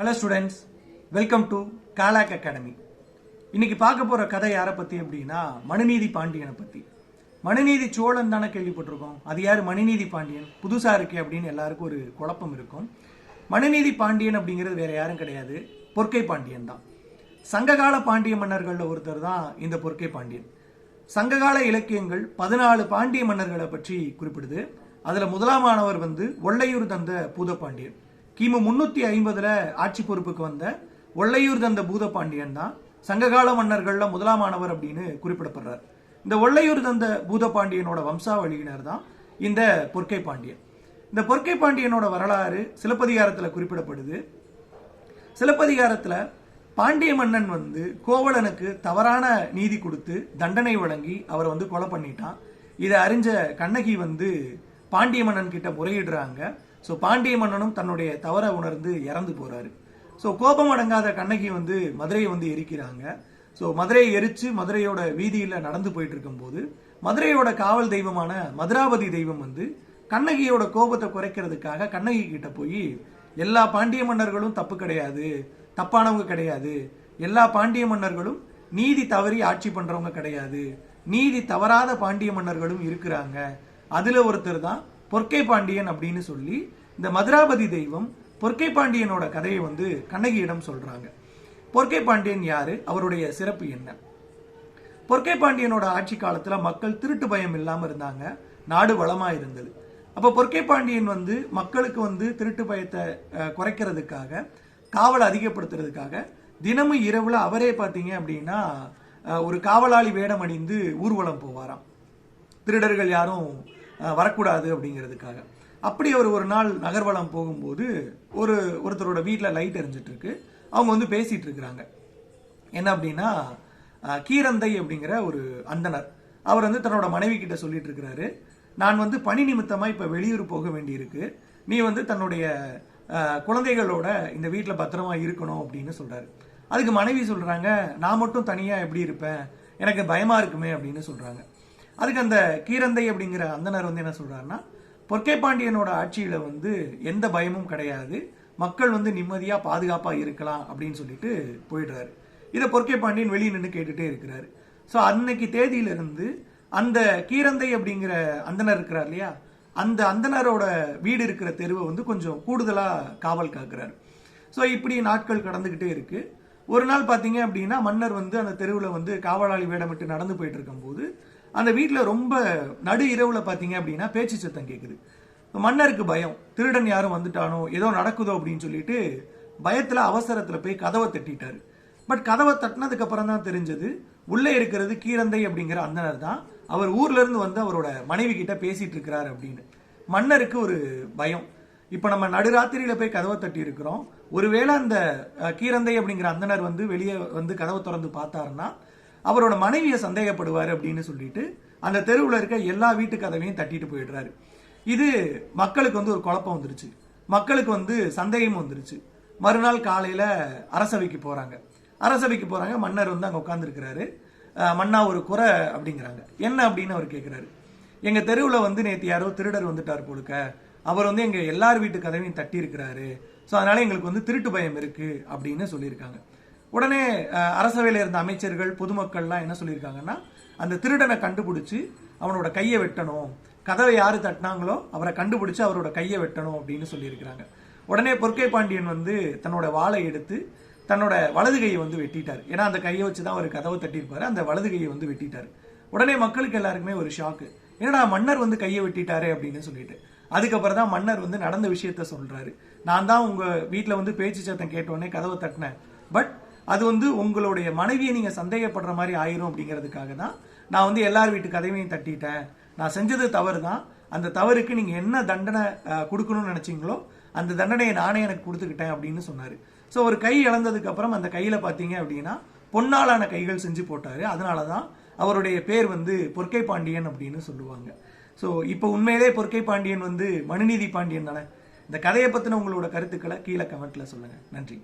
Hello students welcome to Kalak academy இன்னைக்கு பார்க்க போற கதை யாரை பத்தி அப்படின்னா மனுநீதி பாண்டியனை பத்தி. மனுநீதி சோழன் தானே கேள்விப்பட்டிருக்கோம். அது யார்? மனுநீதி பாண்டியன். புதுசா இருக்கே அப்படின்னு எல்லாருக்கும் ஒரு குழப்பம் இருக்கும். மனுநீதி பாண்டியன் அப்படிங்கிறது வேற யாரும் கிடையாது. பொற்கை பாண்டியன் தான். சங்ககால பாண்டிய மன்னர்களில் ஒருத்தர் தான் இந்த பொற்கை பாண்டியன். சங்ககால இலக்கியங்கள் பதினாலு பாண்டிய மன்னர்களை பற்றி குறிப்பிடுது. அதில் முதலாமானவர் வந்து ஒள்ளையூர் தந்த பூதப்பாண்டியன் கிமு முன்னூத்தி ஐம்பதுல ஆட்சி பொறுப்புக்கு வந்த ஒள்ளையூர் தந்த பூதபாண்டியன் தான் சங்ககால மன்னர்கள்ல முதலாமானவர் அப்படின்னு குறிப்பிடப்படுறார். இந்த ஒள்ளையூர் தந்த பூதப்பாண்டியனோட வம்சாவளியினர் தான் இந்த பொற்கை பாண்டியன். இந்த பொற்கை பாண்டியனோட வரலாறு சிலப்பதிகாரத்துல குறிப்பிடப்படுது. சிலப்பதிகாரத்துல பாண்டிய மன்னன் வந்து கோவலனுக்கு தவறான நீதி கொடுத்து தண்டனை வழங்கி அவரை வந்து கொலை பண்ணிட்டான். இதை அறிஞ்ச கண்ணகி வந்து பாண்டிய மன்னன் கிட்ட முறையிடுறாங்க. ஸோ பாண்டிய மன்னனும் தன்னுடைய தவறை உணர்ந்து இறந்து போறாரு. ஸோ கோபம் அடங்காத கண்ணகி வந்து மதுரையை வந்து எரிக்கிறாங்க. ஸோ மதுரையை எரித்து மதுரையோட வீதியில் நடந்து போயிட்டு இருக்கும்போது மதுரையோட காவல் தெய்வமான மதுராபதி தெய்வம் வந்து கண்ணகியோட கோபத்தை குறைக்கிறதுக்காக கண்ணகி கிட்ட போய் எல்லா பாண்டிய மன்னர்களும் தப்பு கிடையாது தப்பானவங்க கிடையாது. எல்லா பாண்டிய மன்னர்களும் நீதி தவறி ஆட்சி பண்ணுறவங்க கிடையாது. நீதி தவறாத பாண்டிய மன்னர்களும் இருக்கிறாங்க. அதில் ஒருத்தர் தான் பொற்கை பாண்டியன் அப்படின்னு சொல்லி இந்த மதுராபதி தெய்வம் பொற்கை பாண்டியனோட கதையை வந்து கண்ணகியிடம் சொல்றாங்க. பொற்கை பாண்டியன் யாரு? அவருடைய சிறப்பு என்ன? பொற்கை பாண்டியனோட ஆட்சி காலத்துல மக்கள் திருட்டு பயம் இல்லாம இருந்தாங்க. நாடு வளமா இருந்தது. அப்ப பொற்கை பாண்டியன் வந்து மக்களுக்கு வந்து திருட்டு பயத்தை குறைக்கிறதுக்காக காவலை அதிகப்படுத்துறதுக்காக தினமும் இரவுல அவரே பார்த்தீங்க அப்படின்னா ஒரு காவலாளி வேடம் அணிந்து ஊர்வலம் போவாராம். திருடர்கள் யாரும் வரக்கூடாது அப்படிங்கிறதுக்காக. அப்படி அவர் ஒரு நாள் நகர்வலம் போகும்போது ஒரு ஒருத்தரோட வீட்டில் லைட் எரிஞ்சிட்டு இருக்கு அவங்க வந்து பேசிட்டு இருக்கிறாங்க என்ன அப்படின்னா கீரந்தை அப்படிங்கிற ஒரு அந்தனர் அவர் வந்து தன்னோட மனைவி கிட்ட சொல்லிட்டு இருக்கிறாரு நான் வந்து பணி நிமித்தமாக இப்போ வெளியூர் போக வேண்டியிருக்கு. நீ வந்து தன்னுடைய குழந்தைகளோட இந்த வீட்டில் பத்திரமா இருக்கணும் அப்படின்னு சொல்கிறாரு அதுக்கு மனைவி சொல்கிறாங்க நான் மட்டும் தனியாக எப்படி இருப்பேன்? எனக்கு பயமாக இருக்குமே அப்படின்னு சொல்கிறாங்க அதுக்கு அந்த கீரந்தை அப்படிங்கிற அந்தனர் வந்து என்ன சொல்கிறாருன்னா பொற்கை பாண்டியனோட ஆட்சியில் வந்து எந்த பயமும் கிடையாது. மக்கள் வந்து நிம்மதியாக பாதுகாப்பாக இருக்கலாம் அப்படின்னு சொல்லிட்டு போயிடுறாரு. இதை பொற்கை பாண்டியன் வெளியே நின்று கேட்டுகிட்டே இருக்கிறாரு. ஸோ அன்னைக்கு தேதியிலிருந்து அந்த கீரந்தை அப்படிங்கிற அந்தனர் இருக்கிறார் இல்லையா? அந்த அந்தனரோட வீடு இருக்கிற தெருவை வந்து கொஞ்சம் கூடுதலாக காவல் காக்கிறார். ஸோ இப்படி நாட்கள் கடந்துக்கிட்டே இருக்கு. ஒரு நாள் பார்த்தீங்க அப்படின்னா மன்னர் வந்து அந்த தெருவில் வந்து காவலாளி வேடமிட்டு நடந்து போயிட்டு இருக்கும்போது அந்த வீட்டில் ரொம்ப நடு இரவில் பார்த்தீங்க அப்படின்னா பேச்சு சத்தம் கேட்குது மன்னருக்கு பயம். திருடன் யாரும் வந்துட்டானோ? ஏதோ நடக்குதோ அப்படின்னு சொல்லிட்டு பயத்தில் அவசரத்தில் போய் கதவை தட்டிட்டாரு. பட் கதவை தட்டினதுக்கு அப்புறம் தான் தெரிஞ்சது உள்ளே இருக்கிறது கீரந்தை அப்படிங்கிற அந்தனர் தான். அவர் ஊர்ல இருந்து வந்து அவரோட மனைவி கிட்ட பேசிட்டு இருக்கிறார் அப்படின்னு. மன்னருக்கு ஒரு பயம். இப்போ நம்ம நடுராத்திரியில போய் கதவை தட்டி இருக்கிறோம். ஒருவேளை அந்த கீரந்தை அப்படிங்கிற அந்தனர் வந்து வெளியே வந்து கதவை திறந்து பார்த்தாருன்னா அவரோட மனைவியை சந்தேகப்படுவார் அப்படின்னு சொல்லிட்டு அந்த தெருவில் இருக்க எல்லா வீட்டு கதவையும் தட்டிட்டு போயிடுறாரு. இது மக்களுக்கு வந்து ஒரு குழப்பம் வந்துருச்சு. மக்களுக்கு வந்து சந்தேகம் வந்துருச்சு. மறுநாள் காலையில் அரசவைக்கு போகிறாங்க அரசவைக்கு போகிறாங்க மன்னர் வந்து அங்கே உட்காந்துருக்கிறாரு மன்னா ஒரு குறை அப்படிங்கிறாங்க. என்ன அப்படின்னு அவர் கேட்குறாரு எங்கள் தெருவில் வந்து நேற்று யாரோ திருடர் வந்துட்டார் போலுக்க. அவர் வந்து எங்கள் எல்லார் வீட்டு கதவையும் தட்டி இருக்கிறாரு ஸோ அதனால் எங்களுக்கு வந்து திருட்டு பயம் இருக்குது அப்படின்னு சொல்லியிருக்காங்க. உடனே அரசவையில் இருந்த அமைச்சர்கள் பொதுமக்கள்லாம் என்ன சொல்லியிருக்காங்கன்னா அந்த திருடனை கண்டுபிடிச்சி அவனோட கையை வெட்டணும். கதவை யார் தட்டினாங்களோ அவரை கண்டுபிடிச்சி அவரோட கையை வெட்டணும் அப்படின்னு சொல்லியிருக்கிறாங்க. உடனே பொற்கை பாண்டியன் வந்து தன்னோட வாளை எடுத்து தன்னோட வலது கையை வந்து வெட்டிட்டார். ஏன்னா அந்த கையை வச்சு தான் அவர் கதவை தட்டியிருப்பாரு. அந்த வலது கையை வந்து வெட்டிட்டார். உடனே மக்களுக்கு எல்லாருக்குமே ஒரு ஷாக்கு என்னடா மன்னர் வந்து கையை வெட்டிட்டாரே அப்படின்னு சொல்லிட்டு. அதுக்கப்புறம் தான் மன்னர் வந்து நடந்த விஷயத்த சொல்றாரு. நான் தான் உங்க வீட்டில் வந்து பேச்சு சத்தம் கேட்டோடனே கதவை தட்டினேன். பட் அது வந்து உங்களுடைய மனைவியை நீங்கள் சந்தேகப்படுற மாதிரி ஆயிரும் அப்படிங்கிறதுக்காக தான் நான் வந்து எல்லார் வீட்டு கதவையும் தட்டிட்டேன். நான் செஞ்சது தவறு தான் அந்த தவறுக்கு நீங்கள் என்ன தண்டனை கொடுக்கணும்னு நினச்சிங்களோ அந்த தண்டனையை நானே எனக்கு கொடுத்துக்கிட்டேன் அப்படின்னு சொன்னார். ஸோ ஒரு கை இழந்ததுக்கப்புறம் அந்த கையில் பார்த்தீங்க அப்படின்னா பொன்னாலான கைகள் செஞ்சு போட்டார். அதனால தான் அவருடைய பேர் வந்து பொற்கை பாண்டியன் அப்படின்னு சொல்லுவாங்க. ஸோ இப்போ உண்மையிலே பொற்கை பாண்டியன் வந்து மனுநீதி பாண்டியன் தானே? இந்த கதையை பற்றின உங்களோட கருத்துக்களை கீழே கமெண்ட்டில் சொல்லுங்கள் நன்றி.